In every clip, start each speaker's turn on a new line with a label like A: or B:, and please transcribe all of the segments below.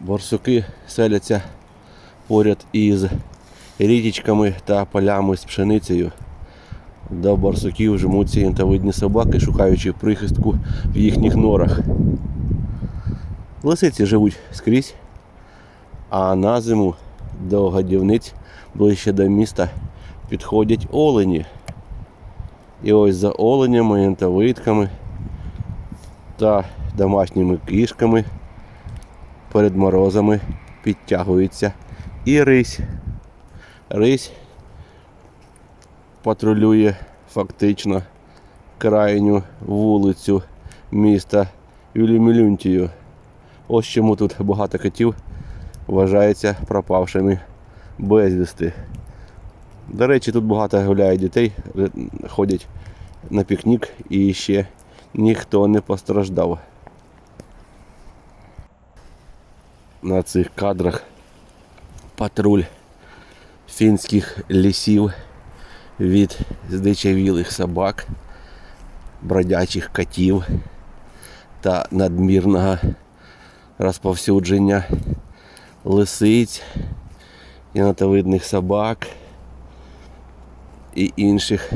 A: Борсуки селяться поряд із річечками та полями з пшеницею. До борсуків жмуться інтовидні собаки, шукаючи прихистку в їхніх норах. Лисиці живуть скрізь, а на зиму до годівниць ближче до міста підходять олені. І ось за оленями, інтовидками та домашніми кішками перед морозами підтягується і рись. Рись патрулює фактично крайню вулицю міста Юлімілюнтію. Ось чому тут багато котів вважається пропавшими безвісти. До речі, тут багато гуляє дітей, е, ходять на пікнік і ще ніхто не постраждав. На цих кадрах патруль фінських лісів від здичавілих собак, бродячих котів та надмірного розповсюдження лисиць, єнотовидних собак і інших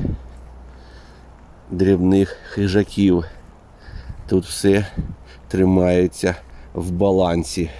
A: дрібних хижаків. Тут все тримається в балансі.